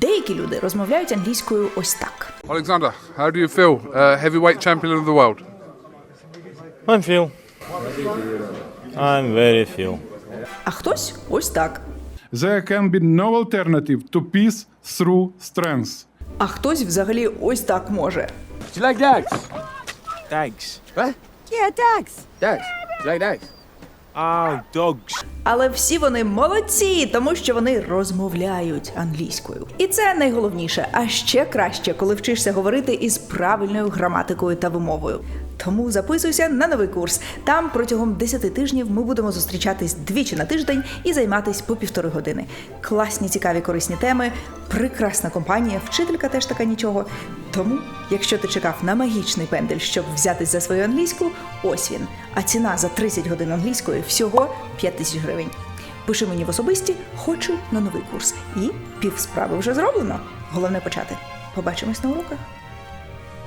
Деякі люди розмовляють англійською ось так. Alexander, how do you feel? Uh, heavyweight champion of the world. I'm Phil. I'm very Phil. А хтось ось так. There can be no alternative to peace through strength. А хтось взагалі ось так може. Do you like dogs? Thanks. What? Yeah, dogs. Dogs. Do you like dogs? Oh, dogs. Але всі вони молодці, тому що вони розмовляють англійською. І це найголовніше. А ще краще, коли вчишся говорити із правильною граматикою та вимовою. Тому записуйся на новий курс. Там протягом 10 тижнів ми будемо зустрічатись двічі на тиждень і займатись по півтори години. Класні, цікаві, корисні теми, прекрасна компанія, вчителька теж така нічого. Тому, якщо ти чекав на магічний пендель, щоб взятись за свою англійську, ось він. А ціна за 30 годин англійської всього 5 тисяч гривень. Пиши мені в особисті, хочу на новий курс. І пів справи вже зроблено. Головне почати. Побачимось на уроках.